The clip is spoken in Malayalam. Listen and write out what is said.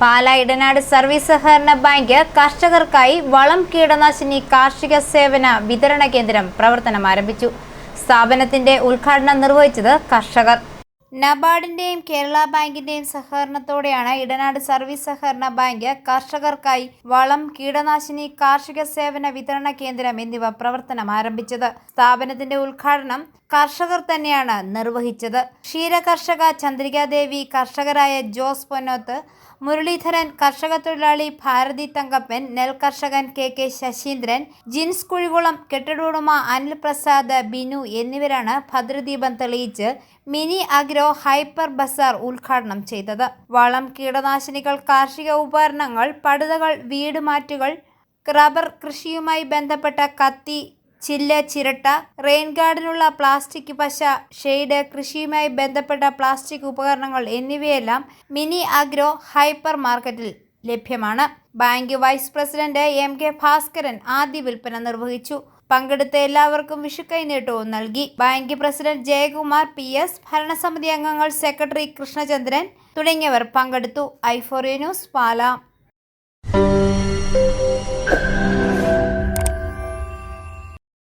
പാല ഇടനാട് സർവീസ് സഹകരണ ബാങ്ക് കർഷകർക്കായി വളം കീടനാശിനി കാർഷിക സേവന വിതരണ കേന്ദ്രം പ്രവർത്തനം ആരംഭിച്ചു. സ്ഥാപനത്തിന്റെ ഉദ്ഘാടനം നിർവഹിച്ചത് കർഷകർ. നബാർഡിന്റെയും കേരള ബാങ്കിന്റെയും സഹകരണത്തോടെയാണ് ഇടനാട് സർവീസ് സഹകരണ ബാങ്ക് കർഷകർക്കായി വളം കീടനാശിനി കാർഷിക സേവന വിതരണ കേന്ദ്രം എന്നിവ പ്രവർത്തനം ആരംഭിച്ചത്. സ്ഥാപനത്തിന്റെ ഉദ്ഘാടനം കർഷകർ തന്നെയാണ് നിർവഹിച്ചത്. ക്ഷീര കർഷക ചന്ദ്രികാദേവി കർഷകരായ ജോസ് പൊന്നോത്ത് മുരളീധരൻ കർഷക തൊഴിലാളി ഭാരതി തങ്കപ്പൻ നെൽകർഷകൻ കെ കെ ശശീന്ദ്രൻ ജിൻസ് കുഴികുളം കെട്ടിട അനിൽ പ്രസാദ് ബിനു എന്നിവരാണ് ഭദ്രദീപം തെളിയിച്ച് മിനി അഗ്രോ ഹൈപ്പർ ബസാർ ഉദ്ഘാടനം ചെയ്തത്. വളം കീടനാശിനികൾ കാർഷിക ഉപകരണങ്ങൾ പടുതകൾ വീടുമാറ്റുകൾ റബ്ബർ കൃഷിയുമായി ബന്ധപ്പെട്ട കത്തി ചില്ല ചിരട്ട റെയിൻ ഗാർഡിനുള്ള പ്ലാസ്റ്റിക് പശ ഷെയ്ഡ് കൃഷിയുമായി ബന്ധപ്പെട്ട പ്ലാസ്റ്റിക് ഉപകരണങ്ങൾ എന്നിവയെല്ലാം മിനി അഗ്രോ ഹൈപ്പർ മാർക്കറ്റിൽ ലഭ്യമാണ്. Bank vice president M K Bhaskaran ആദ്യ വിൽപ്പന നിർവഹിച്ചു. പങ്കെടുത്ത എല്ലാവർക്കും വിഷുക്കൈനീട്ടവും നൽകി. Bank president Jayakumar P S ഭരണസമിതി അംഗങ്ങൾ സെക്രട്ടറി കൃഷ്ണചന്ദ്രൻ തുടങ്ങിയവർ പങ്കെടുത്തു. ഐഫോറിയ ന്യൂസ് പാലാ.